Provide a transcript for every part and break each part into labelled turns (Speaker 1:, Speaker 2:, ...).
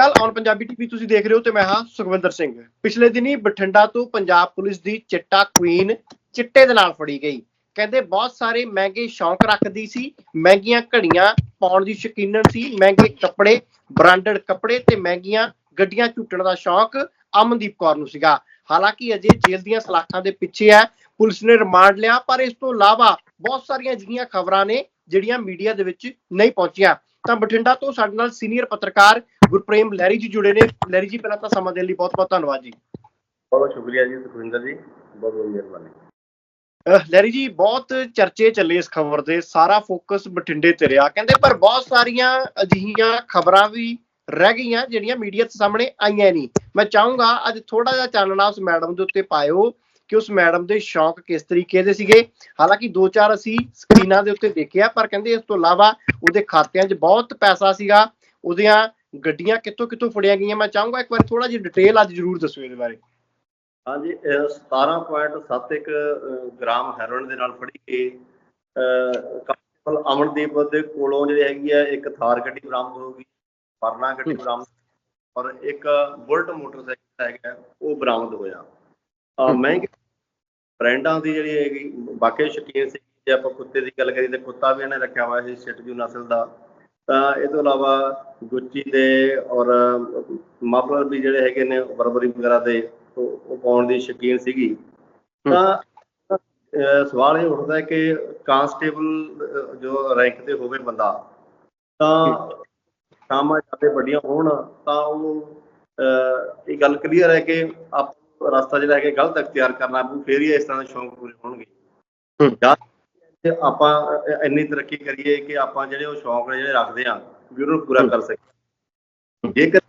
Speaker 1: ਕੱਲ on Punjabi TV ਤੁਸੀਂ ਦੇਖ ਰਹੇ ਹੋ ਤੇ ਮੈਂ ਹਾਂ ਸੁਖਵਿੰਦਰ ਸਿੰਘ। ਪਿਛਲੇ ਦਿਨੀ ਬਠਿੰਡਾ ਤੋਂ ਪੰਜਾਬ ਪੁਲਿਸ ਦੀ ਚਿੱਟਾ ਕੁਈਨ ਚਿੱਟੇ ਦੇ ਨਾਲ ਫੜੀ ਗਈ। ਕਹਿੰਦੇ ਬਹੁਤ ਸਾਰੇ ਮਹਿੰਗੇ ਸ਼ੌਂਕ ਰੱਖਦੀ ਸੀ, ਮਹਿੰਗੀਆਂ ਘੜੀਆਂ ਪਾਉਣ ਦੀ ਸ਼ੌਕੀਨਣ ਸੀ, ਮਹਿੰਗੇ ਕੱਪੜੇ ਬ੍ਰਾਂਡਡ ਕੱਪੜੇ ਤੇ ਮਹਿੰਗੀਆਂ ਗੱਡੀਆਂ ਝੂਟਣ ਦਾ ਸ਼ੌਂਕ ਅਮਨਦੀਪ ਕੌਰ ਨੂੰ ਸੀਗਾ। ਹਾਲਾਂਕਿ ਅਜੇ ਜੇਲ੍ਹ ਦੀਆਂ ਸਲਾਖਾਂ ਦੇ ਪਿੱਛੇ ਹੈ, ਪੁਲਿਸ ਨੇ ਰਿਮਾਂਡ ਲਿਆ, ਪਰ ਇਸ ਤੋਂ ਇਲਾਵਾ ਬਹੁਤ ਸਾਰੀਆਂ ਅਜਿਹੀਆਂ ਖਬਰਾਂ ਨੇ ਜਿਹੜੀਆਂ ਮੀਡੀਆ ਦੇ ਵਿੱਚ ਨਹੀਂ ਪਹੁੰਚੀਆਂ। ਤਾਂ ਬਠਿੰਡਾ ਤੋਂ ਸਾਡੇ ਨਾਲ ਸੀਨੀਅਰ ਪੱਤਰਕਾਰ ਗੁਰਪ੍ਰੇਮ ਲਹਿਰੀ ਜੀ ਜੁੜੇ ਨੇ। ਲਹਿਰੀ ਜੀ ਪਹਿਲਾਂ ਤਾਂ ਸਮਾਂ ਦੇਣ ਲਈ ਬਹੁਤ ਬਹੁਤ ਧੰਨਵਾਦ ਜੀ।
Speaker 2: ਬਹੁਤ ਸ਼ੁਕਰੀਆ ਜੀ ਸੁਖਵਿੰਦਰ ਜੀ। ਬਹੁਤ ਬਹੁਤ ਮਿਹਰਬਾਨੀ।
Speaker 1: ਲਹਿਰੀ ਜੀ ਬਹੁਤ ਚਰਚੇ ਚੱਲੇ ਇਸ ਖਬਰ ਦੇ। ਸਾਰਾ ਫੋਕਸ ਬਠਿੰਡੇ ਤੇ ਰਿਹਾ। ਕਹਿੰਦੇ ਪਰ ਬਹੁਤ ਸਾਰੀਆਂ ਅਜਿਹੀਆਂ ਖਬਰਾਂ ਵੀ ਰਹਿ ਗਈਆਂ ਜਿਹੜੀਆਂ ਮੀਡੀਆ ਦੇ ਸਾਹਮਣੇ ਆਈਆਂ ਨਹੀਂ। ਮੈਂ ਚਾਹੂੰਗਾ ਅੱਜ ਥੋੜਾ ਜਿਹਾ ਚਾਨਣਾ ਉਸ ਮੈਡਮ ਦੇ ਉੱਤੇ ਪਾਇਓ। ਕਿ ਉਸ ਮੈਡਮ ਦੇ ਸ਼ੌਂਕ ਕਿਸ ਤਰੀਕੇ ਦੇ ਸੀਗੇ? ਹਾਲਾਂਕਿ ਦੋ ਚਾਰ ਅਸੀਂ ਸਕਰੀਨਾਂ ਦੇ ਉੱਤੇ ਦੇਖਿਆ ਪਰ ਕਹਿੰਦੇ ਇਸ ਤੋਂ ਇਲਾਵਾ ਉਹਦੇ ਖਾਤਿਆਂ 'ਚ ਬਹੁਤ ਪੈਸਾ ਸੀਗਾ। ਉਹਦੀਆਂ ਗੱਡੀਆਂ ਕਿੱਥੋਂ ਕਿੱਥੋਂ ਫੜੀਆਂ ਗਈਆਂ? ਮੈਂ ਚਾਹੂੰਗਾ ਇੱਕ ਵਾਰ ਥੋੜਾ ਜਿਹਾ ਡਿਟੇਲ ਅੱਜ ਜ਼ਰੂਰ ਦੱਸੋ ਇਹਦੇ ਬਾਰੇ।
Speaker 2: ਹਾਂਜੀ ਇਹ 17.71 ਅਹ, ਗ੍ਰਾਮ ਹੈਰੋਇਨ ਦੇ ਨਾਲ ਫੜੀ ਕੇ ਕਾਂਸਟੇਬਲ ਅਮਨਦੀਪ ਦੇ ਕੋਲੋਂ ਜਿਹੜੀ ਹੈਗੀ ਹੈ ਇੱਕ ਥਾਰ ਗੱਡੀ ਬਰਾਮਦ ਹੋ ਗਈ ਵਰਨਾ ਗੱਡੀ। ਬਰਾਮਦ ਔਰ ਇੱਕ ਬੁਲਟ ਮੋਟਰਸਾਈਕਲ ਹੈਗਾ ਉਹ ਬਰਾਮਦ ਹੋਇਆ। ਮਹਿੰਗੇ ਬ੍ਰਾਂਡਾਂ ਦੀ ਜਿਹੜੀ ਹੈਗੀ ਵਾਕਈ ਸ਼ੌਕੀਨ ਸੀ। ਜੇ ਆਪਾਂ ਕੁੱਤੇ ਦੀ ਗੱਲ ਕਰੀਏ ਤਾਂ ਕੁੱਤਾ ਵੀ ਇਹਨੇ ਰੱਖਿਆ ਹੋਇਆ ਸੀ ਸ਼ਿਟਜੂ ਨਸਲ ਦਾ। ਤਾਂ ਇਹ ਤੋਂ ਇਲਾਵਾ ਗੁੱਚੀ ਦੇ ਔਰ ਮਾਫਲਰ ਵੀ ਜਿਹੜੇ ਹੈਗੇ ਨੇ ਬਰਬਰੀ ਵਗੈਰਾ ਦੇ ਉਹ ਪਾਉਣ ਦੀ ਸ਼ੌਕੀਨ ਸੀਗੀ। ਤਾਂ ਸਵਾਲ ਇਹ ਉੱਠਦਾ ਹੈ ਕਿ ਕਾਂਸਟੇਬਲ ਜੋ ਰੈਂਕ ਤੇ ਹੋਵੇ ਬੰਦਾ ਤਾਂ ਸ਼ਾਮਾਂ ਜ਼ਿਆਦਾ ਵੱਡੀਆਂ ਹੋਣ ਤਾਂ ਉਹ ਇਹ ਗੱਲ ਕਲੀਅਰ ਹੈ ਕਿ ਆਪ ਰਸਤਾ ਜਿਹੜਾ ਹੈ ਕਿ ਗਲਤ ਅਖਤਿਆਰ ਕਰਨਾ ਪਊ ਫੇਰ ਹੀ ਇਸ ਤਰ੍ਹਾਂ ਦੇ ਸ਼ੌਂਕ ਪੂਰੇ ਹੋਣਗੇ। ਜਾਂ ਆਪਾਂ ਇੰਨੀ ਤਰੱਕੀ ਕਰੀਏ ਕਿ ਆਪਾਂ ਜਿਹੜੇ ਉਹ ਸ਼ੌਂਕ ਨੇ ਜਿਹੜੇ ਰੱਖਦੇ ਆ ਵੀ ਉਹਨੂੰ ਪੂਰਾ ਕਰ ਸਕੀਏ। ਜੇਕਰ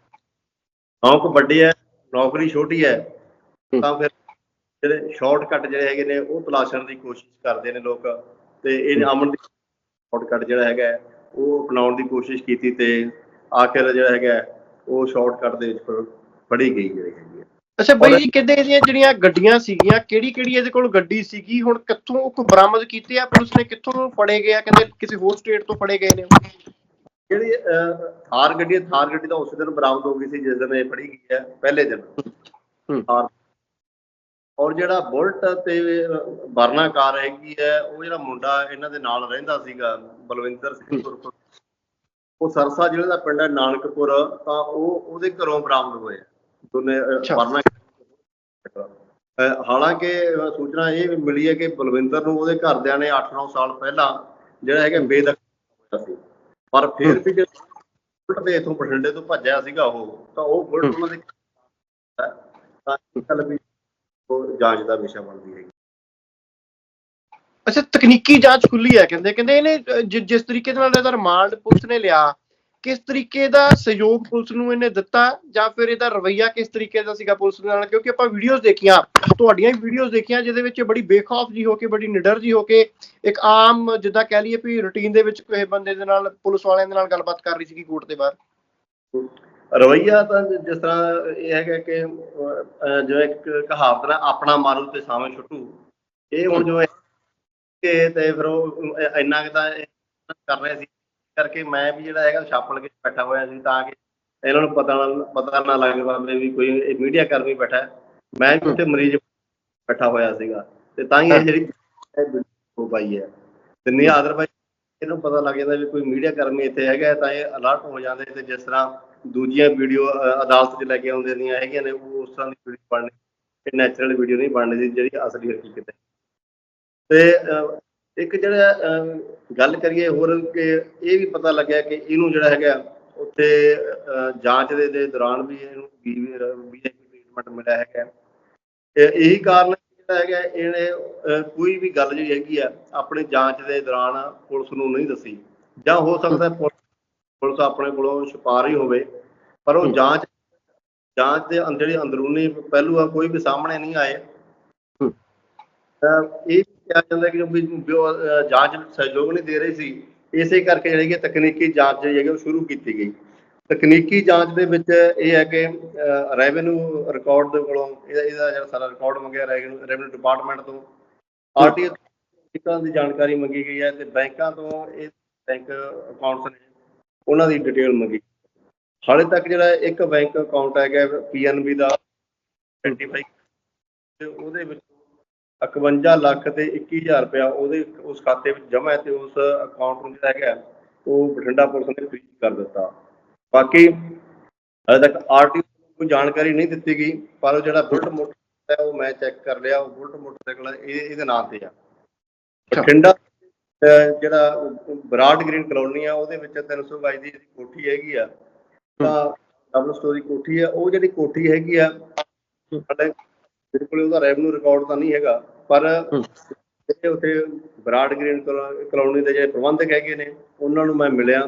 Speaker 2: ਸ਼ੌਂਕ ਵੱਡੇ ਹੈ ਨੌਕਰੀ ਛੋਟੀ ਹੈ। ਤਾਂ ਫਿਰ ਜਿਹੜੇ ਸ਼ਾਰਟਕਟ ਜਿਹੜੇ ਹੈਗੇ ਨੇ ਉਹ ਤਲਾਸ਼ਣ ਦੀ ਕੋਸ਼ਿਸ਼ ਕਰਦੇ ਨੇ ਲੋਕ। ਤੇ ਇਹ ਅਮਨ ਦੀ ਸ਼ਾਰਟਕਟ ਜਿਹੜਾ ਹੈਗਾ ਉਹ ਅਪਣਾਉਣ ਦੀ ਕੋਸ਼ਿਸ਼ ਕੀਤੀ ਤੇ ਆਖਿਰ ਜਿਹੜਾ ਹੈਗਾ ਉਹ ਸ਼ਾਰਟਕਟ ਦੇ ਵਿੱਚ ਫੜੀ ਗਈ ਜਿਹੜੀ ਹੈਗੀ। ਹੈ
Speaker 1: ਅੱਛਾ ਬਈ ਜੀ ਕਹਿੰਦੇ ਇਹਦੀਆਂ ਜਿਹੜੀਆਂ ਗੱਡੀਆਂ ਸੀਗੀਆਂ ਕਿਹੜੀ ਕਿਹੜੀ ਇਹਦੇ ਕੋਲ ਗੱਡੀ ਸੀਗੀ? ਹੁਣ ਕਿੱਥੋਂ ਕੋ ਬਰਾਮਦ ਕੀਤੀ ਆ? ਪੁਲਿਸ ਨੇ ਕਿੱਥੋਂ ਫੜੇ ਗਏ ਆ? ਕਹਿੰਦੇ ਕਿਸੇ ਹੋਰ ਸਟੇਟ ਤੋਂ ਫੜੇ ਗਏ ਨੇ।
Speaker 2: ਜਿਹੜੀ ਥਾਰ ਗੱਡੀ ਥਾਰ ਗੱਡੀ ਤਾਂ ਉਸੇ ਦਿਨ ਬਰਾਮਦ ਹੋ ਗਈ ਸੀ ਜਿਸ ਦਿਨ ਇਹ ਫੜੀ ਗਈ ਹੈ ਪਹਿਲੇ ਦਿਨ।
Speaker 1: ਹੂੰ।
Speaker 2: ਥਾਰ। ਔਰ ਜਿਹੜਾ ਬੁਲਟ ਤੇ ਵਰਨਾ ਕਾਰ ਹੈਗੀ ਹੈ ਉਹ ਜਿਹੜਾ ਮੁੰਡਾ ਇਹਨਾਂ ਦੇ ਨਾਲ ਰਹਿੰਦਾ ਸੀਗਾ ਬਲਵਿੰਦਰ ਸਿੰਘ ਉਰਫ ਉਹ ਸਰਸਾ ਜ਼ਿਲ੍ਹੇ ਦਾ ਪਿੰਡ ਹੈ ਨਾਨਕਪੁਰ ਤਾਂ ਉਹ ਉਹਦੇ ਘਰੋਂ ਬਰਾਮਦ ਹੋਏ। ਦੋਨੇ। ਵਰਨਾ ਹਾਲਾਂਕਿ ਸੂਚਨਾ ਇਹ ਵੀ ਮਿਲੀ ਹੈ ਕਿ ਬਲਵਿੰਦਰ ਨੂੰ ਉਹਦੇ ਘਰਦਿਆਂ ਨੇ 8-9 ਸਾਲ ਪਹਿਲਾਂ ਜਿਹੜਾ ਹੈਗਾ ਬੇਦਖਲ ਸੀ। ਪਰ ਫਿਰ ਵੀ ਜੇ ਬੁਲਟ ਦੇ ਇਥੋਂ ਬਠਿੰਡੇ ਤੋਂ ਭੱਜਿਆ ਸੀਗਾ ਉਹ ਤਾਂ ਉਹ ਬੁਲਟ ਉਹਨਾਂ ਦੇ ਤਾਂ ਇਹ ਗੱਲ ਵੀ ਉਹ ਜਾਂਚ ਦਾ ਵਿਸ਼ਾ ਬਣਦੀ ਹੈਗੀ।
Speaker 1: ਅੱਛਾ ਤਕਨੀਕੀ ਜਾਂਚ ਖੁੱਲੀ ਹੈ ਕਹਿੰਦੇ ਕਹਿੰਦੇ ਇਹਨੇ ਜਿਸ ਤਰੀਕੇ ਦੇ ਨਾਲ ਇਹਦਾ ਰਿਮਾਂਡ ਪੁਲਿਸ ਨੇ ਲਿਆ ਕਿਸ ਤਰੀਕੇ ਦਾ ਸਹਿਯੋਗ ਪੁਲਿਸ ਨੂੰ ਇਹਨੇ ਦਿੱਤਾ ਜਾਂ ਫਿਰ ਇਹਦਾ ਰਵਈਆ ਕਿਸ ਤਰੀਕੇ ਦਾ ਸੀਗਾ ਪੁਲਿਸ ਨਾਲ? ਕਿਉਂਕਿ ਆਪਾਂ ਵੀਡੀਓਜ਼ ਦੇਖੀਆਂ ਤੁਹਾਡੀਆਂ ਵੀਡੀਓਜ਼ ਦੇਖੀਆਂ ਜਿਹਦੇ ਵਿੱਚ ਬੜੀ ਬੇਖੌਫ ਜੀ ਹੋ ਕੇ ਬੜੀ ਨਿਡਰ ਜੀ ਹੋ ਕੇ ਇੱਕ ਆਮ ਜਿੱਦਾਂ ਕਹਿ ਲਈਏ ਵੀ ਰੁਟੀਨ ਦੇ ਵਿੱਚ ਕਿਸੇ ਬੰਦੇ ਦੇ ਨਾਲ ਪੁਲਿਸ ਵਾਲਿਆਂ ਦੇ ਨਾਲ ਗੱਲਬਾਤ ਕਰ ਰਹੀ ਸੀਗੀ ਕੋਰਟ ਦੇ ਬਾਹਰ।
Speaker 2: ਰਵਈਆ ਤਾਂ ਜਿਸ ਤਰ੍ਹਾਂ ਇਹ ਹੈਗਾ ਕਿ ਅਹ, ਜਿਵੇਂ ਇੱਕ ਕਹਾਵਤ ਨਾ ਆਪਣਾ ਮਾਰੂ ਤੇ ਸਾਵੇਂ ਛੁੱਟੂ। ਇਹ ਹੁਣ ਜੋ ਕਿ ਤੇ ਫਿਰ ਉਹ ਇੰਨਾ ਕੁ ਤਾਂ ਕਰ ਰਹੇ ਸੀ। ਕਰਕੇ ਮੈਂ ਵੀ ਜਿਹੜਾ ਹੈਗਾ ਛਾਪਣ ਕੇ ਬੈਠਾ ਹੋਇਆ ਸੀ ਤਾਂ ਕਿ ਇਹਨਾਂ ਨੂੰ ਪਤਾ ਨਾ ਪਤਾ ਨਾ ਲੱਗ ਪਾਵੇ ਵੀ ਕੋਈ ਮੀਡੀਆ ਕਰਮੀ ਬੈਠਾ ਮੈਂ ਵੀ ਉੱਥੇ ਮਰੀਜ਼ ਬੈਠਾ ਹੋਇਆ ਸੀਗਾ ਤੇ ਤਾਂ ਹੀ ਇਹ ਜਿਹੜੀ ਹੋ ਪਾਈ ਹੈ। ਤੇ ਨਹੀਂ ਅਦਰਵਾਈਜ਼ ਇਹਨੂੰ ਪਤਾ ਲੱਗ ਜਾਂਦਾ ਵੀ ਕੋਈ ਮੀਡੀਆ ਕਰਮੀ ਇੱਥੇ ਹੈਗਾ ਤਾਂ ਇਹ ਅਲਰਟ ਹੋ ਜਾਂਦੇ ਤੇ ਜਿਸ ਤਰ੍ਹਾਂ ਦੂਜੀਆਂ ਵੀਡੀਓ ਅਦਾਲਤ 'ਚ ਲੈ ਕੇ ਆਉਂਦੇ ਦੀਆਂ ਹੈਗੀਆਂ ਨੇ, ਉਹ ਉਸ ਤਰ੍ਹਾਂ ਦੀ ਵੀਡੀਓ ਬਣਨੀ, ਇਹ ਨੈਚੁਰਲ ਵੀਡੀਓ ਨਹੀਂ ਬਣਨੀ ਸੀ ਜਿਹੜੀ ਅਸਲੀ ਹਕੀਕਤ ਹੈ। ਤੇ ਇੱਕ ਜਿਹੜਾ ਗੱਲ ਕਰੀਏ ਹੋਰ ਕਿ ਇਹ ਵੀ ਪਤਾ ਲੱਗਿਆ ਕਿ ਇਹਨੂੰ ਜਿਹੜਾ ਹੈਗਾ ਉੱਥੇ ਜਾਂਚ ਦੇ ਦੇ ਦੌਰਾਨ ਵੀ ਇਹਨੂੰ ਵੀਆਈਪੀ ਟ੍ਰੀਟਮੈਂਟ ਮਿਲਿਆ ਹੈਗਾ। ਤੇ ਇਹੀ ਕਾਰਨ ਜਿਹੜਾ ਹੈਗਾ ਇਹਨੇ ਕੋਈ ਵੀ ਗੱਲ ਜਿਹੜੀ ਹੈਗੀ ਆ ਆਪਣੀ ਜਾਂਚ ਦੇ ਦੌਰਾਨ ਪੁਲਿਸ ਨੂੰ ਨਹੀਂ ਦੱਸੀ। ਜਾਂ ਹੋ ਸਕਦਾ ਪੁਲਿਸ ਆਪਣੇ ਕੋਲੋਂ ਛੁਪਾ ਰਹੀ ਹੋਵੇ ਪਰ ਉਹ। ਜਾਂਚ ਜਾਂਚ ਦੇ ਅੰਦਰ ਜਿਹੜੀ ਅੰਦਰੂਨੀ ਪਹਿਲੂ ਆ ਕੋਈ ਵੀ ਸਾਹਮਣੇ ਨਹੀਂ ਆਏ। ਇਹ ਕਿਹਾ ਜਾਂਦਾ ਕਿ ਜੋ, ਜਾਂਚ ਸਹਿਯੋਗ ਨਹੀਂ ਦੇ ਰਹੀ ਸੀ ਇਸੇ ਕਰਕੇ ਜਿਹੜੀ ਕਿ ਤਕਨੀਕੀ ਜਾਂਚ ਜਿਹੜੀ ਹੈਗੀ ਉਹ ਸ਼ੁਰੂ ਕੀਤੀ ਗਈ। ਤਕਨੀਕੀ ਜਾਂਚ ਦੇ ਵਿੱਚ ਇਹ ਹੈ ਕਿ ਰੈਵਨਿਊ ਰਿਕਾਰਡ ਦੇ ਕੋਲੋਂ ਇਹਦਾ ਜਿਹੜਾ ਸਾਰਾ ਰਿਕਾਰਡ ਮੰਗਿਆ ਰੈਵਨਿਊ ਡਿਪਾਰਟਮੈਂਟ ਤੋਂ। ਆਰਟੀਓ ਟਿਕਟਾਂ ਦੀ ਜਾਣਕਾਰੀ ਮੰਗੀ ਗਈ ਹੈ ਤੇ ਬੈਂਕਾਂ ਤੋਂ ਇਹ ਬੈਂਕ ਅਕਾਊਂਟਸ ਨੇ ਉਹਨਾਂ ਦੀ ਡਿਟੇਲ ਮੰਗੀ। ਹਾਲੇ ਤੱਕ ਜਿਹੜਾ ਇੱਕ ਬੈਂਕ ਅਕਾਊਂਟ ਹੈਗਾ ਪੀਐਨਬੀ ਦਾ 25 ਤੇ ਉਹਦੇ ਵਿੱਚ 51 ਲੱਖ ਤੇ 21000 ਰੁਪਇਆ ਉਹਦੇ ਉਸ ਖਾਤੇ ਵਿੱਚ ਜਮ੍ਹਾਂ ਹੈ ਤੇ ਉਸ ਅਕਾਊਂਟ ਨੂੰ ਜਿਹੜਾ ਹੈਗਾ ਉਹ ਬਠਿੰਡਾ ਪੁਲਿਸ ਨੇ ਫ੍ਰੀਜ਼ ਕਰ ਦਿੱਤਾ। ਬਾਕੀ ਹਾਲੇ ਤੱਕ ਆਰਟੀ ਕੋਈ ਜਾਣਕਾਰੀ ਨਹੀਂ ਦਿੱਤੀ ਗਈ ਪਰ ਉਹ ਜਿਹੜਾ ਬੁਲਟ ਮੋਟਰ ਹੈ ਉਹ ਮੈਂ ਚੈੱਕ ਕਰ ਲਿਆ ਉਹ ਬੁਲਟ ਮੋਟਰਸਾਈਕਲ ਇਹ ਇਹਦੇ ਨਾਂ ਤੇ ਆ। ਬਠਿੰਡਾ ਜਿਹੜਾ ਬਰਾਡ ਗ੍ਰੀਨ ਕਲੋਨੀ ਆ ਉਹਦੇ ਵਿੱਚ 300 ਗਜ ਦੀ ਜਿਹੜੀ ਕੋਠੀ ਹੈਗੀ ਆ ਤਾਂ ਡਬਲ ਸਟੋਰੀ ਕੋਠੀ ਆ ਉਹ ਜਿਹੜੀ ਕੋਠੀ ਹੈਗੀ ਆ ਸਾਡੇ ਬਿਲਕੁਲ ਉਹਦਾ ਰੈਵਨਿਊ ਰਿਕਾਰਡ ਤਾਂ ਨਹੀਂ ਹੈਗਾ ਪਰ ਜਿਹੜੇ ਉੱਥੇ ਬਰਾਡ ਗ੍ਰੀਨ ਕਲੋ- ਕਲੋਨੀ ਦੇ ਜਿਹੜੇ ਪ੍ਰਬੰਧਕ ਹੈਗੇ ਨੇ ਉਹਨਾਂ ਨੂੰ ਮੈਂ ਮਿਲਿਆ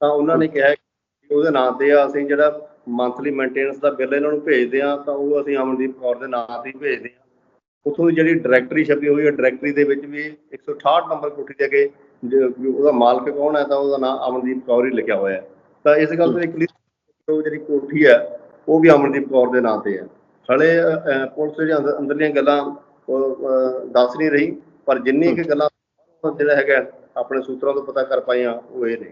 Speaker 2: ਤਾਂ ਉਹਨਾਂ ਨੇ ਕਿਹਾ ਕਿ ਉਹਦੇ ਨਾਂ ਤੇ ਆ ਅਸੀਂ ਜਿਹੜਾ ਮੰਥਲੀ ਮੇਨਟੇਨੈਂਸ ਦਾ ਬਿੱਲ ਇਹਨਾਂ ਨੂੰ ਭੇਜਦੇ ਆ ਤਾਂ ਉਹ ਅਸੀਂ ਅਮਨਦੀਪ ਕੌਰ ਦੇ ਨਾਂ ਤੇ ਹੀ ਭੇਜਦੇ ਆ ਉੱਥੋਂ ਦੀ ਜਿਹੜੀ ਡਾਇਰੈਕਟਰੀ ਛਪੀ ਹੋਈ ਹੈ ਡਾਇਰੈਕਟਰੀ ਦੇ ਵਿੱਚ ਵੀ 168 ਨੰਬਰ ਕੋਠੀ ਦੇ ਅੱਗੇ ਉਹਦਾ ਮਾਲਕ ਕੌਣ ਹੈ ਤਾਂ ਉਹਦਾ ਨਾਮ ਅਮਨਦੀਪ ਕੌਰ ਹੀ ਲਿਖਿਆ ਹੋਇਆ ਹੈ। ਤਾਂ ਇਸ ਗੱਲ ਤੋਂ ਉਹ ਜਿਹੜੀ ਕੋਠੀ ਹੈ ਉਹ ਵੀ ਅਮਨਦੀਪ ਕੌਰ ਦੇ ਨਾਂ ਤੇ ਹੈ। ਹਲੇ ਪੁਲਿਸ ਜਿਹੜੀਆਂ ਅੰਦਰ- ਅੰਦਰਲੀਆਂ ਗੱਲਾਂ ਦੱਸ ਨਹੀਂ ਰਹੀ ਪਰ ਜਿੰਨੀ ਕੁ ਗੱਲਾਂ ਜਿਹੜਾ ਹੈਗਾ ਆਪਣੇ ਸੂਤਰਾਂ ਤੋਂ ਪਤਾ ਕਰ ਪਾਈਆਂ ਉਹ ਇਹ ਨੇ।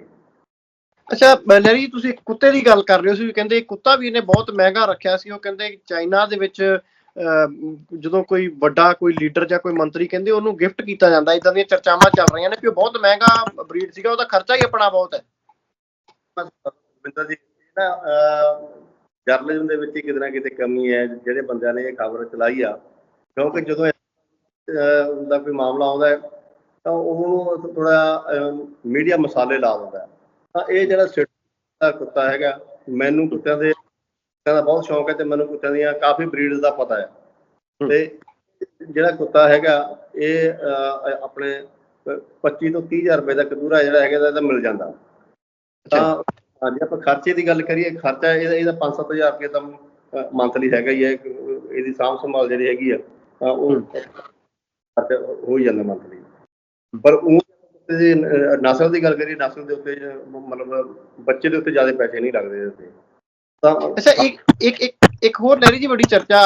Speaker 1: ਅੱਛਾ ਲੈਰੀ ਤੁਸੀਂ ਕੁੱਤੇ ਦੀ ਗੱਲ ਕਰ ਰਹੇ ਹੋ ਸੀ ਵੀ ਕਹਿੰਦੇ ਕੁੱਤਾ ਵੀ ਇਹਨੇ ਬਹੁਤ ਮਹਿੰਗਾ ਰੱਖਿਆ ਸੀ ਉਹ ਕਹਿੰਦੇ ਚਾਈਨਾ ਦੇ ਵਿੱਚ ਜਦੋਂ ਕੋਈ ਵੱਡਾ ਕੋਈ ਲੀਡਰ ਜਾਂ ਕੋਈ ਮੰਤਰੀ ਕਹਿੰਦੇ ਉਹਨੂੰ ਗਿਫਟ ਕੀਤਾ ਜਾਂਦਾ ਇਦਾਂ ਦੀਆਂ ਚਰਚਾਵਾਂ ਚੱਲ ਰਹੀਆਂ ਨੇ ਕਿ ਉਹ ਬਹੁਤ ਮਹਿੰਗਾ ਬਰੀਡ ਸੀਗਾ ਉਹਦਾ ਖਰਚਾ ਹੀ ਆਪਣਾ ਬਹੁਤ ਹੈ।
Speaker 2: ਬਿੰਦਰ ਜੀ ਨਾ ਜਰਨਲਿਜ਼ਮ ਦੇ ਵਿੱਚ ਹੀ ਕਿਤੇ ਨਾ ਕਿਤੇ ਕਮੀ ਹੈ ਜਿਹੜੇ ਬੰਦਿਆਂ ਨੇ ਇਹ ਖਬਰ ਚਲਾਈ ਆ। ਕਿਉਂਕਿ ਜਦੋਂ ਦਾ ਕੋਈ ਮਾਮਲਾ ਆਉਂਦਾ ਹੈ ਤਾਂ ਉਹਨੂੰ ਥੋੜਾ ਮੀਡੀਆ ਮਸਾਲੇ ਲਾ ਦਿੰਦਾ। ਤਾਂ ਇਹ ਜਿਹੜਾ ਸਿੱਟ ਦਾ ਕੁੱਤਾ ਹੈਗਾ ਮੈਨੂੰ ਕੁੱਤਿਆਂ ਦੇ ਦਾ ਬਹੁਤ ਸ਼ੌਂਕ ਹੈ ਤੇ ਮੈਨੂੰ ਕੁੱਤਿਆਂ ਦੀਆਂ ਕਾਫੀ ਬਰੀਡਸ ਦਾ ਪਤਾ ਹੈ। ਤੇ ਜਿਹੜਾ ਕੁੱਤਾ ਹੈਗਾ ਇਹ ਆਪਣੇ ਅਹ, 25 ਤੋਂ 30000 ਰੁਪਏ ਦਾ ਕਦੂਰਾ ਜਿਹੜਾ ਹੈਗਾ ਇਹਦਾ ਮਿਲ ਜਾਂਦਾ। ਤਾਂ ਹਾਂਜੀ ਆਪਾਂ ਖਰਚੇ ਦੀ ਗੱਲ ਕਰੀਏ ਖਰਚਾ ਇਹਦਾ ਇਹਦਾ 5-7000 ਰੁਪਏ ਤਾਂ ਮੰਥਲੀ ਹੈਗਾ ਹੀ ਹੈ ਇਹਦੀ ਸਾਂਭ ਸੰਭਾਲ ਜਿਹੜੀ ਹੈਗੀ ਆ ਤਾਂ ਉਹ ਖਰਚਾ ਹੋ ਹੀ ਜਾਂਦਾ ਮੰਥਲੀ ਪਰ ਉਹ ਜੇ ਨਸਲ ਦੀ ਗੱਲ ਕਰੀਏ ਨਸਲ ਦੇ ਉੱਤੇ ਮਤਲਬ ਬੱਚੇ ਦੇ ਉੱਤੇ ਜ਼ਿਆਦਾ ਪੈਸੇ ਨਹੀਂ ਲੱਗਦੇ ਇਹਦੇ ਤੇ ਤਾਂ
Speaker 1: ਅੱਛਾ ਇੱਕ ਇੱਕ ਇੱਕ ਇੱਕ ਹੋਰ ਲੈਰੀ ਜੀ ਵੱਡੀ ਚਰਚਾ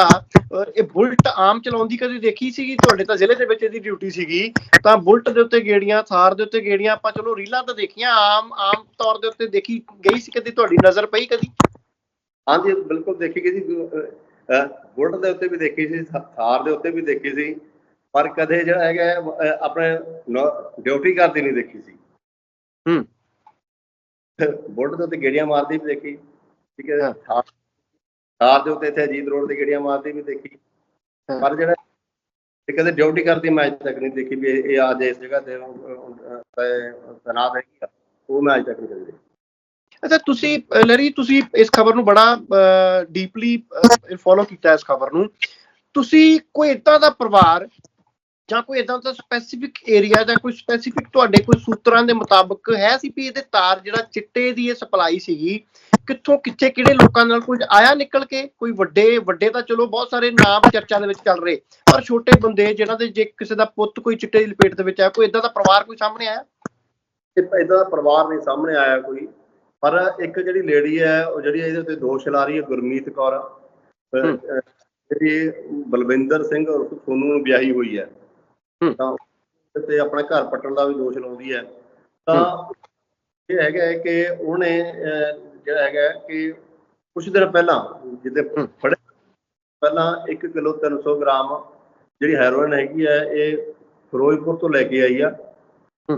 Speaker 1: ਇਹ ਬੁਲਟ ਆਮ ਚਲਾਉਂਦੀ ਕਦੀ ਦੇਖੀ ਸੀਗੀ? ਤੁਹਾਡੇ ਤਾਂ ਜ਼ਿਲ੍ਹੇ ਦੇ ਵਿੱਚ ਇਹਦੀ ਡਿਊਟੀ ਸੀਗੀ। ਤਾਂ ਬੁਲਟ ਦੇ ਉੱਤੇ ਗੇੜੀਆਂ ਥਾਰ ਦੇ ਉੱਤੇ ਗੇੜੀਆਂ ਆਪਾਂ ਚਲੋ ਰੀਲਾਂ ਤਾਂ ਦੇਖੀਆਂ ਆਮ ਆਮ ਤੌਰ ਦੇ ਉੱਤੇ ਦੇਖੀ ਗਈ ਸੀ ਕਦੀ? ਤੁਹਾਡੀ ਨਜ਼ਰ ਪਈ ਕਦੀ?
Speaker 2: ਹਾਂਜੀ ਬਿਲਕੁਲ ਦੇਖੀ ਗਈ ਸੀ। ਬੁਲਟ ਦੇ ਉੱਤੇ ਵੀ ਦੇਖੀ ਸੀ ਥਾਰ ਦੇ ਉੱਤੇ ਵੀ ਦੇਖੀ ਸੀ। ਪਰ ਕਦੇ ਜਿਹੜਾ ਹੈਗਾ ਆਪਣੇ ਡਿਊਟੀ ਕਰਦੀ ਨਹੀਂ ਦੇਖੀ ਸੀ।
Speaker 1: ਹੂੰ।
Speaker 2: ਬੁਲਟ ਦੇ ਉੱਤੇ ਗੇੜੀਆਂ ਮਾਰਦੀ ਵੀ ਦੇਖੀ। ਠੀਕ ਹੈ
Speaker 1: ਹਾਂ।
Speaker 2: ਥਾਰ ਥਾਰ ਦੇ ਉੱਤੇ ਇੱਥੇ ਅਜੀਤ ਰੋਡ ਤੇ ਗੇੜੀਆਂ ਮਾਰਦੀ ਵੀ ਦੇਖੀ। ਪਰ ਜਿਹੜਾ ਇਹ ਕਦੇ ਡਿਊਟੀ ਕਰਦੀ ਮੈਂ ਅੱਜ ਤੱਕ ਨਹੀਂ ਦੇਖੀ ਵੀ ਇਹ ਅੱਜ ਇਸ ਜਗ੍ਹਾ ਤੇ ਤੈਨਾਤ ਹੈਗੀ ਆ ਉਹ ਮੈਂ ਅੱਜ ਤੱਕ ਨਹੀਂ ਦੇਖੀ।
Speaker 1: ਅੱਛਾ ਤੁਸੀਂ ਲੈਰੀ ਤੁਸੀਂ ਇਸ ਖਬਰ ਨੂੰ ਬੜਾ ਡੀਪਲੀ ਫੋਲੋ ਕੀਤਾ ਇਸ ਖਬਰ ਨੂੰ। ਤੁਸੀਂ ਕੋਈ ਇਦਾਂ ਦਾ ਪਰਿਵਾਰ ਜਾਂ ਕੋਈ ਇਦਾਂ ਦਾ ਸਪੈਸੀਫਿਕ ਏਰੀਆ ਜਾਂ ਕੋਈ ਸਪੈਸੀਫਿਕ ਤੁਹਾਡੇ ਕੋਈ ਸੂਤਰਾਂ ਦੇ ਮੁਤਾਬਕ ਹੈ ਸੀ ਵੀ ਇਹਦੇ ਤਾਰ ਜਿਹੜਾ ਚਿੱਟੇ ਦੀ ਇਹ ਸਪਲਾਈ ਸੀਗੀ ਕਿੱਥੋਂ ਕਿੱਥੇ ਕਿਹੜੇ ਲੋਕਾਂ ਨਾਲ ਕੋਈ ਆਇਆ ਨਿਕਲ ਕੇ? ਕੋਈ ਵੱਡੇ ਵੱਡੇ ਤਾਂ ਚਲੋ ਬਹੁਤ ਸਾਰੇ ਨਾਮ ਚਰਚਾ ਦੇ ਵਿੱਚ ਚੱਲ ਰਹੇ ਪਰ ਛੋਟੇ ਬੰਦੇ ਜਿਨ੍ਹਾਂ ਦੇ ਜੇ ਕਿਸੇ ਦਾ ਪੁੱਤ ਕੋਈ ਚਿੱਟੇ ਦੀ ਲਪੇਟ ਦੇ ਵਿੱਚ ਆ ਕੋਈ ਇਦਾਂ ਦਾ ਪਰਿਵਾਰ ਕੋਈ ਸਾਹਮਣੇ ਆਇਆ?
Speaker 2: ਇਦਾਂ ਦਾ ਪਰਿਵਾਰ ਨਹੀਂ ਸਾਹਮਣੇ ਆਇਆ ਕੋਈ ਪਰ ਇੱਕ ਜਿਹੜੀ ਲੇਡੀ ਹੈ ਉਹ ਜਿਹੜੀ ਇਹਦੇ ਉੱਤੇ ਦੋਸ਼ ਲਾ ਰਹੀ ਹੈ ਗੁਰਮੀਤ ਕੌਰ। ਜਿਹੜੀ ਬਲਵਿੰਦਰ ਸਿੰਘ ਉਰਫ ਸੋਨੂੰ ਨੂੰ ਵਿਆਹੀ ਹੋਈ ਹੈ। ਤਾਂ ਤੇ ਆਪਣਾ ਘਰ ਪੱਟਣ ਦਾ ਵੀ ਦੋਸ਼ ਲਾਉਂਦੀ ਹੈ। ਤਾਂ ਇਹ ਹੈਗਾ ਕਿ ਉਹਨੇ ਜਿਹੜਾ ਹੈਗਾ ਕਿ ਕੁਝ ਦਿਨ ਪਹਿਲਾਂ ਜਿੱਦੇ। ਫੜੇ ਪਹਿਲਾਂ 1 ਕਿਲੋ 300 ਗ੍ਰਾਮ ਜਿਹੜੀ ਹੈਰੋਇਨ ਹੈਗੀ ਹੈ ਇਹ ਫਿਰੋਜ਼ਪੁਰ ਤੋਂ ਲੈ ਕੇ ਆਈ ਆ।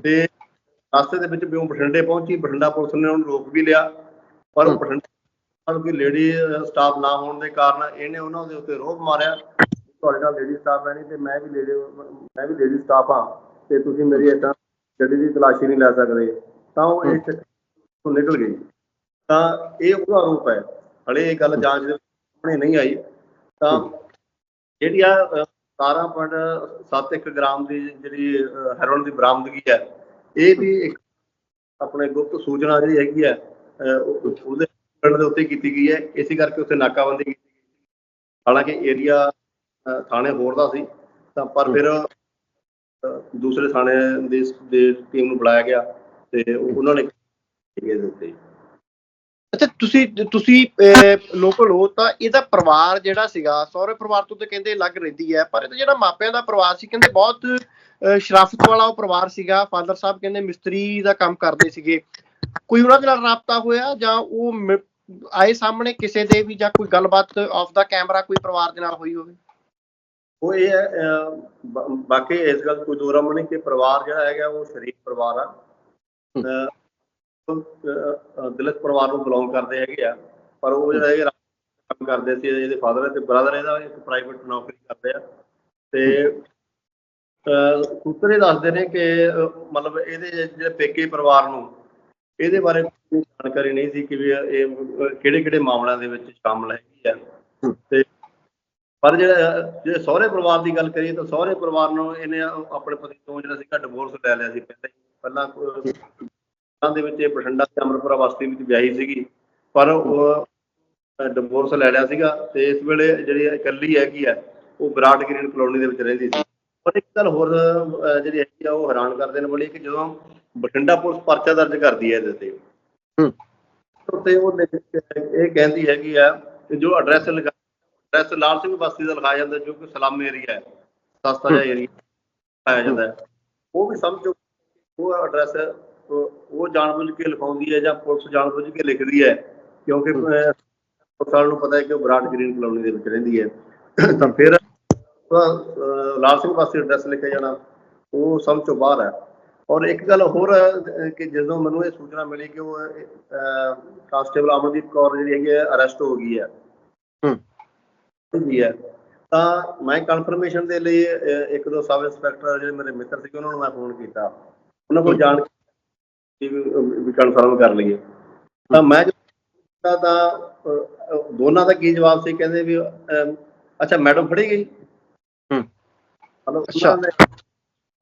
Speaker 2: ਤੇ ਰਸਤੇ ਦੇ ਵਿੱਚ ਉਹ ਬਠਿੰਡੇ ਪਹੁੰਚੀ ਬਠਿੰਡਾ ਪੁਲਿਸ ਨੇ ਉਹਨੂੰ ਰੋਕ ਵੀ ਲਿਆ। ਪਰ ਉਹ। ਬਠਿੰਡੇ ਕੋਈ ਲੇਡੀ ਸਟਾਫ ਨਾ ਹੋਣ ਦੇ ਕਾਰਨ ਇਹਨੇ ਉਹਨਾਂ ਦੇ ਉੱਤੇ ਰੋਬ ਮਾਰਿਆ। ਤੁਹਾਡੇ ਨਾਲ ਲੇਡੀ ਸਟਾਫ ਹੈ ਨਹੀਂ ਤੇ ਮੈਂ ਵੀ ਲੇਡੀ ਮੈਂ ਵੀ ਲੇਡੀ ਸਟਾਫ ਹਾਂ ਤੇ ਤੁਸੀਂ ਮੇਰੀ ਏਦਾਂ ਗੱਡੀ ਦੀ ਤਲਾਸ਼ੀ ਨਹੀਂ ਲੈ ਸਕਦੇ। ਤਾਂ ਉਹ ਇਸ ਤੋਂ ਨਿਕਲ ਗਈ। ਤਾਂ ਇਹ ਉਹਦਾ ਆਰੋਪ ਹੈ। ਹਲੇ ਇਹ ਗੱਲ ਜਾਂਚ ਦੇ ਸਾਹਮਣੇ ਨਹੀਂ ਆਈ। ਤਾਂ ਜਿਹੜੀ ਆ ਅ, 17.71 ਗ੍ਰਾਮ ਦੀ ਜਿਹੜੀ ਹੈਰੋਇਨ ਦੀ ਬਰਾਮਦਗੀ ਹੈ ਇਹ ਵੀ ਇੱਕ ਆਪਣੇ ਗੁਪਤ ਸੂਚਨਾ ਜਿਹੜੀ ਹੈਗੀ ਹੈ ਉਹਦੇ ਪਿੰਡ ਦੇ ਉੱਤੇ ਕੀਤੀ ਗਈ ਹੈ। ਇਸੇ ਕਰਕੇ ਉੱਥੇ ਨਾਕਾਬੰਦੀ ਕੀਤੀ ਗਈ ਹਾਲਾਂਕਿ ਏਰੀਆ ਥਾਣੇ ਹੋਰ ਦਾ ਸੀ। ਤਾਂ ਪਰ ਫਿਰ ਦੂਸਰੇ ਥਾਣੇ ਦੀ ਟੀਮ ਨੂੰ ਬੁਲਾਇਆ ਗਿਆ ਤੇ ਉਹ- ਉਹਨਾਂ ਨੇ ਏਰੀਆ ਦੇ ਉੱਤੇ।
Speaker 1: ਅੱਛਾ ਤੁਸੀਂ ਤੁਸੀਂ ਲੋਕਲ ਹੋ ਤਾਂ ਇਹਦਾ ਪਰਿਵਾਰ ਜਿਹੜਾ ਸੀਗਾ ਸਹੁਰੇ ਪਰਿਵਾਰ ਤੋਂ ਤਾਂ ਕਹਿੰਦੇ ਅਲੱਗ ਰਹਿੰਦੀ ਹੈ ਪਰ ਇਹਦਾ ਜਿਹੜਾ ਮਾਪਿਆਂ ਦਾ ਪਰਿਵਾਰ ਸੀ ਕਹਿੰਦੇ ਬਹੁਤ ਸ਼ਰਾਫਤ ਵਾਲਾ ਉਹ ਪਰਿਵਾਰ ਸੀਗਾ। ਫਾਦਰ ਸਾਹਿਬ ਕਹਿੰਦੇ ਮਿਸਤਰੀ ਦਾ ਕੰਮ ਕਰਦੇ ਸੀਗੇ। ਕੋਈ ਉਹਨਾਂ ਦੇ ਨਾਲ ਰਾਬਤਾ ਹੋਇਆ ਜਾਂ ਉਹ ਆਏ ਸਾਹਮਣੇ ਕਿਸੇ ਦੇ ਵੀ ਜਾਂ ਕੋਈ ਗੱਲਬਾਤ ਆਫ ਦਾ ਕੈਮਰਾ ਕੋਈ ਪਰਿਵਾਰ ਦੇ ਨਾਲ ਹੋਈ ਹੋਵੇ?
Speaker 2: ਉਹ ਇਹ ਹੈ ਬਾਕੀ ਇਸ ਗੱਲ ਕੋਈ ਦੋ ਰਮ ਨਹੀਂ ਕਿ ਪਰਿਵਾਰ ਜਿਹੜਾ ਹੈਗਾ ਉਹ ਸ਼ਰੀਫ ਪਰਿਵਾਰ ਆ। ਦਲਿਤ ਪਰਿਵਾਰ ਨੂੰ ਬਿਲੋਂਗ ਕਰਦੇ ਹੈਗੇ ਆ ਪਰ ਉਹ ਜਿਹੜਾ ਹੈਗਾ ਕੰਮ ਕਰਦੇ ਸੀ ਇਹਦੇ ਫਾਦਰ ਤੇ ਬ੍ਰਦਰ ਇਹਦਾ ਇੱਕ ਪ੍ਰਾਈਵੇਟ ਨੌਕਰੀ ਕਰਦੇ ਆ। ਤੇ ਸੂਤਰੇ ਦੱਸਦੇ ਨੇ ਕਿ ਮਤਲਬ ਇਹਦੇ ਜਿਹੜੇ ਪੇਕੇ ਪਰਿਵਾਰ ਨੂੰ ਇਹਦੇ ਬਾਰੇ ਕੋਈ ਜਾਣਕਾਰੀ ਨਹੀਂ ਸੀ ਕਿ ਵੀ ਇਹ ਕਿਹੜੇ ਕਿਹੜੇ ਮਾਮਲਿਆਂ ਦੇ ਵਿੱਚ ਸ਼ਾਮਲ ਹੈਗੀ ਆ। ਤੇ ਪਰ ਜਿਹੜਾ ਜੇ ਸਹੁਰੇ ਪਰਿਵਾਰ ਦੀ ਗੱਲ ਕਰੀਏ ਤਾਂ ਸਹੁਰੇ ਪਰਿਵਾਰ ਨੂੰ ਇਹਨੇ ਆਪਣੇ ਪਤੀ ਤੋਂ ਜਿਹੜਾ ਸੀਗਾ ਡਿਵੋਰਸ ਲੈ ਲਿਆ ਸੀ ਪਹਿਲਾਂ। ਪਹਿਲਾਂ ਦੇ ਵਿੱਚ ਇਹ ਬਠਿੰਡਾ ਤੇ ਅਮਰਪੁਰਾ ਬਸਤੀ ਵਿੱਚ ਵਿਆਹੀ ਸੀਗੀ ਪਰ ਉਹ ਡਿਵੋਰਸ ਲੈ ਲਿਆ ਸੀਗਾ ਤੇ ਇਸ ਵੇਲੇ ਜਿਹੜੀ ਇਕੱਲੀ ਹੈਗੀ ਆ ਉਹ ਬਰਾਡ ਗ੍ਰੀਨ ਕਲੋਨੀ ਦੇ ਵਿੱਚ ਰਹਿੰਦੀ ਸੀ। ਪਰ ਇੱਕ ਗੱਲ ਹੋਰ ਜਿਹੜੀ ਹੈਗੀ ਆ ਉਹ ਹੈਰਾਨ ਕਰ ਦੇਣ ਵਾਲੀ ਕਿ ਜਦੋਂ ਬਠਿੰਡਾ ਪੁਲਿਸ ਪਰਚਾ ਦਰਜ ਕਰਦੀ ਹੈ ਇਹਦੇ ਤੇ
Speaker 1: ਹੂੰ।
Speaker 2: ਉੱਤੇ ਉਹ ਇਹ ਕਹਿੰਦੀ ਹੈਗੀ ਆ ਕਿ ਜੋ ਐਡਰੈਸ ਲਗਾ ਐਡਰੈਸ ਲਾਲ ਸਿੰਘ ਬਸਤੀ ਦਾ ਲਿਖਾਇਆ ਜਾਂਦਾ ਜੋ ਕਿ ਸਲਮ ਏਰੀਆ ਹੈ ਸਸਤਾ ਜਿਹਾ ਏਰੀਆ ਪਾਇਆ ਜਾਂਦਾ ਉਹ ਵੀ ਸਮਝੋ ਉਹ ਐਡਰੈਸ ਉਹ ਜਾਣਬੁੱਝ ਕੇ ਲਿਖਾਉਂਦੀ ਹੈ ਜਾਂ ਪੁਲਿਸ ਜਾਣਬੁੱਝ ਕੇ ਲਿਖਦੀ ਹੈ ਕਿਉਂਕਿ ਪੁਲਿਸ ਨੂੰ ਪਤਾ ਹੈ ਕਿ ਉਹ ਬਰਾਡ ਗ੍ਰੀਨ ਕਲੋਨੀ ਦੇ ਵਿੱਚ ਰਹਿੰਦੀ ਹੈ। ਤਾਂ ਫਿਰ ਲਾਲ ਸਿੰਘ ਬਸਤੀ ਐਡਰੈਸ ਲਿਖਿਆ ਜਾਣਾ ਉਹ ਸਮਝ ਤੋਂ ਬਾਹਰ ਹੈ। ਔਰ ਇੱਕ ਗੱਲ ਹੋਰ ਹੈ ਕਿ ਜਦੋਂ ਮੈਨੂੰ ਇਹ ਸੂਚਨਾ ਮਿਲੀ ਕਿ ਉਹ ਕਾਂਸਟੇਬਲ ਅਮਨਦੀਪ ਕੌਰ ਜਿਹੜੀ ਹੈਗੀ ਹੈ ਅਰੈਸਟ ਹੋ ਗਈ ਹੈ। ਹੁੰਦੀ ਹੈ। ਤਾਂ ਮੈਂ ਕਨਫਰਮੇਸ਼ਨ ਦੇ ਲਈ ਇੱਕ ਦੋ ਸਬ ਇੰਸਪੈਕਟਰ ਜਿਹੜੇ ਮੇਰੇ ਮਿੱਤਰ ਸੀ ਉਹਨਾਂ ਨੂੰ ਮੈਂ ਫੋਨ ਕੀਤਾ। ਉਹਨਾਂ ਕੋਲ ਜਾਣ ਵੀ ਵੀ ਕਨਫਰਮ ਕਰ ਲਈਏ। ਤਾਂ ਮੈਂ ਜਦੋਂ ਤਾਂ ਦੋਨਾਂ ਦਾ ਕੀ ਜਵਾਬ ਸੀ? ਕਹਿੰਦੇ ਵੀ ਅੱਛਾ ਮੈਡਮ ਫੜੀ ਗਈ
Speaker 1: ਹੂੰ।
Speaker 2: ਮਤਲਬ
Speaker 1: ਅੱਛਾ।
Speaker 2: ਉਹਨਾਂ ਨੇ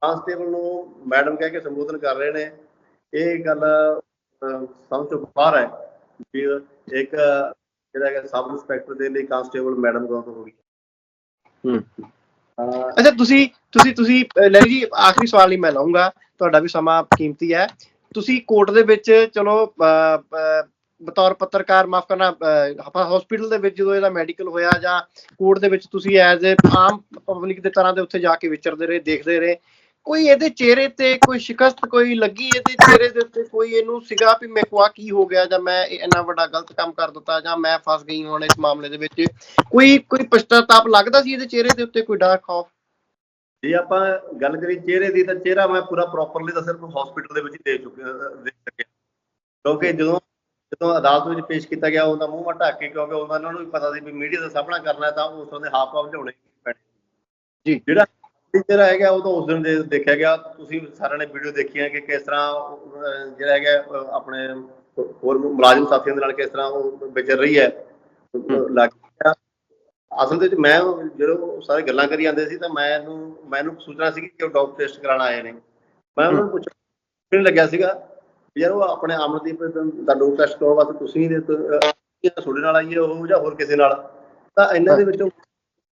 Speaker 2: ਕਾਂਸਟੇਬਲ ਨੂੰ ਮੈਡਮ ਕਹਿ ਕੇ ਸੰਬੋਧਨ ਕਰ ਰਹੇ ਨੇ। ਇਹ ਗੱਲ ਸਮਝ ਤੋਂ ਬਾਹਰ ਹੈ। ਵੀ ਇੱਕ ਜਿਹੜਾ ਹੈਗਾ ਸਬ ਇੰਸਪੈਕਟਰ ਦੇ ਲਈ ਕਾਂਸਟੇਬਲ ਮੈਡਮ ਕੌਣ ਹੋ ਗਈ
Speaker 1: ਹੂੰ। ਅੱਛਾ ਤੁਸੀਂ ਤੁਸੀਂ ਤੁਸੀਂ ਲੈਰੀ ਜੀ ਆਖਰੀ ਸਵਾਲ ਹੀ ਮੈਂ ਲਾਉਂਗਾ ਤੁਹਾਡਾ ਵੀ ਸਮਾਂ ਕੀਮਤੀ ਹੈ। ਤੁਸੀਂ ਕੋਰਟ ਦੇ ਵਿੱਚ ਚਲੋ ਅਹ, ਬਤੌਰ ਪੱਤਰਕਾਰ ਮਾਫ ਕਰਨਾ ਹਸਪੀਟਲ ਦੇ ਵਿੱਚ ਜਦੋਂ ਇਹਦਾ ਮੈਡੀਕਲ ਹੋਇਆ ਜਾਂ ਕੋਰਟ ਦੇ ਵਿੱਚ ਤੁਸੀਂ ਐਜ਼ ਏ ਆਮ ਪਬਲਿਕ ਦੇ ਤਰ੍ਹਾਂ ਦੇ ਉੱਥੇ ਜਾ ਕੇ ਵਿਚਰਦੇ ਰਹੇ ਦੇਖਦੇ ਰਹੇ ਕੋਈ ਇਹਦੇ ਚਿਹਰੇ ਤੇ ਕੋਈ ਸ਼ਿਕਸਤ ਕੋਈ ਲੱਗੀ ਇਹਦੇ ਚਿਹਰੇ ਦੇ ਉੱਤੇ ਕੋਈ ਇਹਨੂੰ ਸੀਗਾ ਵੀ ਮੇਰੇ ਕੋਲ ਕੀ ਹੋ ਗਿਆ ਜਾਂ ਮੈਂ ਇੰਨਾ ਵੱਡਾ ਗਲਤ ਕੰਮ ਕਰ ਦਿੱਤਾ ਜਾਂ ਮੈਂ ਫਸ ਗਈ ਹੁਣ ਇਸ ਮਾਮਲੇ ਦੇ ਵਿੱਚ? ਕੋਈ ਕੋਈ ਪਛਤਾਤਾਪ ਲੱਗਦਾ ਸੀ ਇਹਦੇ ਚਿਹਰੇ ਦੇ ਉੱਤੇ ਕੋਈ ਡਰ ਖੌਫ?
Speaker 2: ਜੇ ਆਪਾਂ ਗੱਲ ਕਰੀ ਚਿਹਰੇ ਦੀ ਤਾਂ ਚਿਹਰਾ ਮੈਂ ਪੂਰਾ ਪ੍ਰੋਪਰਲੀ ਤਾਂ ਸਿਰਫ ਹਸਪੀਟਲ ਦੇ ਵਿੱਚ ਹੀ ਦੇ ਚੁੱਕਿਆ ਦੇਖ ਸਕਿਆ। ਕਿਉਂਕਿ ਜਦੋਂ ਜਦੋਂ ਅਦਾਲਤ ਵਿੱਚ ਪੇਸ਼ ਕੀਤਾ ਗਿਆ ਉਹਦਾ ਮੂੰਹ ਮਾ ਢੱਕ ਕੇ ਕਿਉਂਕਿ ਉਹਨਾਂ ਨੂੰ ਵੀ ਪਤਾ ਸੀ ਵੀ ਮੀਡੀਆ ਦਾ ਸਾਹਮਣਾ ਕਰਨਾ ਹੈ ਤਾਂ ਉਸ ਤਰ੍ਹਾਂ ਦੇ ਹਾਵ ਭਾਵ ਲਿਆਉਣੇ ਪੈਣੇ।
Speaker 1: ਜੀ।
Speaker 2: ਜਿਹੜਾ ਚਿਹਰਾ ਹੈਗਾ ਉਹ ਤਾਂ ਉਸ ਦਿਨ ਦੇ ਦੇਖਿਆ ਗਿਆ। ਤੁਸੀਂ ਸਾਰਿਆਂ ਨੇ ਵੀਡੀਓ ਦੇਖੀਆਂ ਕਿ ਕਿਸ ਤਰ੍ਹਾਂ ਜਿਹੜਾ ਹੈਗਾ ਆਪਣੇ ਹੋਰ ਮੁਲਾਜ਼ਮ ਸਾਥੀਆਂ ਦੇ ਨਾਲ ਕਿਸ ਤਰ੍ਹਾਂ ਉਹ ਵਿਚਰ ਰਹੀ ਹੈ। ਲੱਗ ਅਸਲ ਦੇ ਵਿੱਚ ਮੈਂ ਜਦੋਂ ਸਾਰੇ ਗੱਲਾਂ ਕਰੀ ਜਾਂਦੇ ਸੀ ਤਾਂ ਮੈਨੂੰ ਮੈਨੂੰ ਸੂਚਨਾ ਸੀ ਕਿ ਉਹ ਡੌਗ ਟੈਸਟ ਕਰਾਉਣ ਆਏ ਨੇ। ਮੈਂ ਉਹਨਾਂ ਨੂੰ ਪੁੱਛਣ ਲੱਗਿਆ ਸੀਗਾ ਯਾਰ ਉਹ ਆਪਣੇ ਅਮਰਦੀਪ ਦਾ ਡੌਗ ਟੈਸਟ ਕਰਵਾਉਣ ਵਾਸਤੇ ਤੁਸੀਂ ਦੇ ਤੁਹਾਡੇ ਨਾਲ ਆਈਏ ਉਹ ਜਾਂ ਹੋਰ ਕਿਸੇ ਨਾਲ। ਤਾਂ ਇਹਨਾਂ ਦੇ ਵਿੱਚੋਂ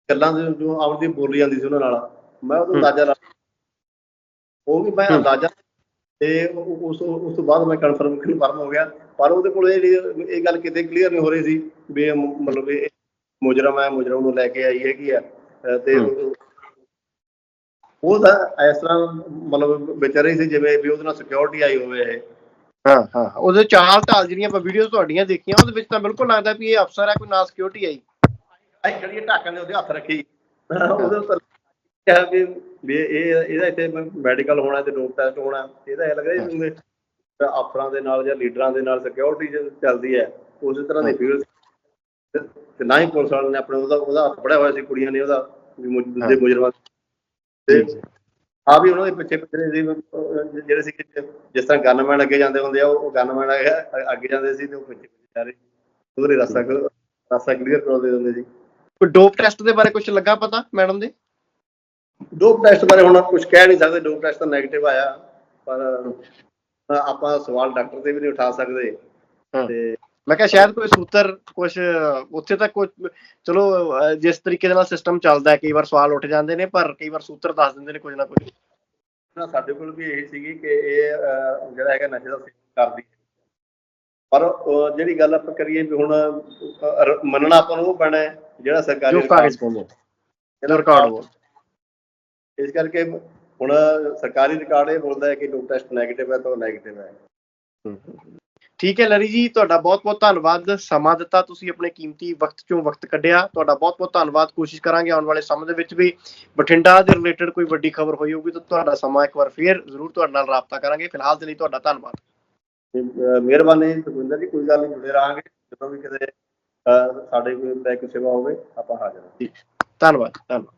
Speaker 2: ਗੱਲਾਂ ਜੋ ਅਮਰਦੀਪ ਬੋਲੀ ਜਾਂਦੀ ਸੀ ਉਹਨਾਂ ਨਾਲ। ਮੈਂ ਉਹਦਾ ਅੰਦਾਜ਼ਾ ਲਾ ਉਹ ਵੀ ਮੈਂ। ਅੰਦਾਜ਼ਾ ਤੇ ਉਸ ਉਸ ਤੋਂ ਬਾਅਦ ਮੈਂ ਕਨਫਰਮ ਕਨਫਰਮ ਹੋ ਗਿਆ। ਪਰ ਉਹਦੇ ਕੋਲ ਇਹ ਇਹ ਗੱਲ ਕਿਤੇ ਕਲੀਅਰ ਨਹੀਂ ਹੋ ਰਹੀ ਸੀ ਵੀ ਮਤਲਬ ਇਹ ਮੁਜਰਮ ਹੈ ਮੁਜਰਮ ਨੂੰ ਲੈ ਕੇ ਆਈ ਹੈਗੀ ਆ ਤੇ। ਉਹ ਤਾਂ ਇਸ ਤਰ੍ਹਾਂ ਮਤਲਬ ਵਿਚਾਰੇ ਸੀ ਜਿਵੇਂ ਵੀ ਉਹਦੇ ਨਾਲ ਸਿਕਿਉਰਿਟੀ ਆਈ ਹੋਵੇ ਇਹ।
Speaker 1: ਹਾਂ ਹਾਂ। ਉਹਦੇ ਚਾਲ ਢਾਲ ਜਿਹੜੀਆਂ ਆਪਾਂ ਵੀਡੀਓਜ਼ ਤੁਹਾਡੀਆਂ ਦੇਖੀਆਂ ਉਹਦੇ ਵਿੱਚ ਤਾਂ ਬਿਲਕੁਲ ਲੱਗਦਾ ਵੀ ਇਹ ਅਫਸਰ ਹੈ ਕੋਈ ਨਾ ਸਿਕਿਉਰਿਟੀ ਆਈ।
Speaker 2: ਆਈ ਖੜੀ ਢਾਕਣ ਦੇ ਉਹਦੇ ਹੱਥ ਰੱਖੀ। ਉਹਦੇ ਉੱਤੇ ਕਿਹਾ ਵੀ ਵੀ ਇਹ ਇਹਦਾ ਇੱਥੇ ਮੈਡੀਕਲ ਹੋਣਾ ਤੇ ਡੋਪ ਟੈਸਟ ਹੋਣਾ। ਇਹਦਾ ਇਹ ਲੱਗ ਰਿਹਾ ਜਿਵੇਂ ਅਫਸਰਾਂ ਦੇ ਨਾਲ ਜਾਂ ਲੀਡਰਾਂ ਦੇ ਨਾਲ ਸਿਕਿਉਰਿਟੀ ਚੱਲਦੀ ਹੈ। ਉਸੇ ਤਰ੍ਹਾਂ ਦੀ ਫੀਲ ਤੇ ਨਾ ਹੀ ਪੁਲਿਸ ਵਾਲਿਆਂ ਨੇ ਆਪਣੇ ਉਹਦਾ ਉਹਦਾ ਹੱਥ ਫੜਿਆ ਹੋਇਆ ਸੀ ਕੁੜੀਆਂ ਨੇ ਉਹਦਾ
Speaker 1: ਹਾਂ।
Speaker 2: ਮੁਜਰਮਾਂ ਤੇ ਆ ਵੀ ਉਹਨਾਂ ਦੇ ਪਿੱਛੇ ਪਿੱਛੇ ਸੀ ਜਿਹੜੇ ਸੀ ਜਿਸ ਤਰ੍ਹਾਂ ਗਨਮੈਨ ਅੱਗੇ ਜਾਂਦੇ ਹੁੰਦੇ ਆ ਉਹ ਗਨਮੈਨ ਅੱਗੇ ਜਾਂਦੇ ਸੀ ਤੇ ਉਹ ਪਿੱਛੇ ਪਿੱਛੇ ਜਾ ਰਹੇ ਉਹਦੇ ਰਸਤਾ ਰਸਤਾ ਕਲੀਅਰ ਕਰਾਉਂਦੇ ਹੁੰਦੇ ਸੀ।
Speaker 1: ਕੋਈ ਡੋਪ ਟੈਸਟ ਦੇ ਬਾਰੇ ਕੁਝ ਲੱਗਾ ਪਤਾ ਮੈਡਮ ਦੇ?
Speaker 2: ਡੋਪ ਟੈਸਟ ਬਾਰੇ ਹੁਣ ਕੁਝ ਕਹਿ ਨਹੀਂ ਸਕਦੇ ਡੋਪ ਟੈਸਟ ਤਾਂ 네ਗੇਟਿਵ ਆਇਆ। ਪਰ ਆਪਾਂ ਸਵਾਲ ਡਾਕਟਰ ਤੇ ਵੀ ਨਹੀਂ ਉਠਾ ਸਕਦੇ। ਤੇ
Speaker 1: ਮੈਂ ਕਿਹਾ ਸ਼ਾਇਦ ਕੋਈ ਸੂਤਰ ਕੁਝ ਉੱਥੇ ਤੱਕ ਕੁਝ ਚਲੋ ਜਿਸ ਤਰੀਕੇ ਦੇ ਨਾਲ ਸਿਸਟਮ ਚੱਲਦਾ ਹੈ ਕਈ ਵਾਰ ਸਵਾਲ ਉੱਠ ਜਾਂਦੇ ਨੇ ਪਰ ਕਈ ਵਾਰ ਸੂਤਰ ਦੱਸ ਦਿੰਦੇ ਨੇ ਕੁਝ ਨਾ ਕੁਝ
Speaker 2: ਨਾ ਸਾਡੇ ਕੋਲ ਵੀ ਇਹ ਸੀਗੀ ਕਿ ਇਹ ਜਿਹੜਾ ਹੈਗਾ ਨਸ਼ੇ ਦਾ ਸੇਵਨ ਕਰਦੀ ਪਰ ਜਿਹੜੀ ਗੱਲ ਆਪਾਂ ਕਰੀਏ ਵੀ ਹੁਣ ਮੰਨਣਾ ਆਪਾਂ ਨੂੰ ਉਹ ਪੈਣਾ ਹੈ ਜਿਹੜਾ ਸਰਕਾਰੀ
Speaker 1: ਜੋ ਕਾਗਜ਼ ਕਹਿੰਦੇ ਇਹਦਾ ਰਿਕਾਰਡ ਹੋ
Speaker 2: ਇਸ ਕਰਕੇ ਹੁਣ ਸਰਕਾਰੀ ਰਿਕਾਰਡ ਇਹ ਬੋਲਦਾ ਹੈ ਕਿ ਡੋਪ ਟੈਸਟ 네ਗੇਟਿਵ ਹੈ ਤਾਂ ਉਹ 네ਗੇਟਿਵ ਹੈ।
Speaker 1: ਠੀਕ ਹੈ ਲਰੀ ਜੀ ਤੁਹਾਡਾ ਬਹੁਤ ਬਹੁਤ ਧੰਨਵਾਦ ਸਮਾਂ ਦਿੱਤਾ ਤੁਸੀਂ ਆਪਣੇ ਕੀਮਤੀ ਵਕਤ ਚੋਂ ਵਕਤ ਕੱਢਿਆ ਤੁਹਾਡਾ ਬਹੁਤ ਬਹੁਤ ਧੰਨਵਾਦ ਕੋਸ਼ਿਸ਼ ਕਰਾਂਗੇ ਆਉਣ ਵਾਲੇ ਸਮੇਂ ਦੇ ਵਿੱਚ ਵੀ ਬਠਿੰਡਾ ਦੇ ਰਿਲੇਟਡ ਕੋਈ ਵੱਡੀ ਖਬਰ ਹੋਈ ਹੋਊਗੀ ਤਾਂ ਤੁਹਾਡਾ ਸਮਾਂ ਇੱਕ ਵਾਰ ਫੇਰ ਜ਼ਰੂਰ ਤੁਹਾਡੇ ਨਾਲ ਰਾਬਤਾ ਕਰਾਂਗੇ ਫਿਲਹਾਲ ਦੇ ਲਈ ਤੁਹਾਡਾ ਧੰਨਵਾਦ।
Speaker 2: ਮਿਹਰਬਾਨੀ ਸੁਖਵਿੰਦਰ ਜੀ ਕੋਈ ਗੱਲ ਨਹੀਂ ਜੁੜੇ ਰਹਾਂਗੇ ਜਦੋਂ ਵੀ ਕਿਤੇ ਸਾਡੇ ਕੋਈ ਸੇਵਾ ਹੋਵੇ ਆਪਾਂ ਹਾਜ਼ਰ ਹਾਂ।
Speaker 1: ਧੰਨਵਾਦ ਧੰਨਵਾਦ।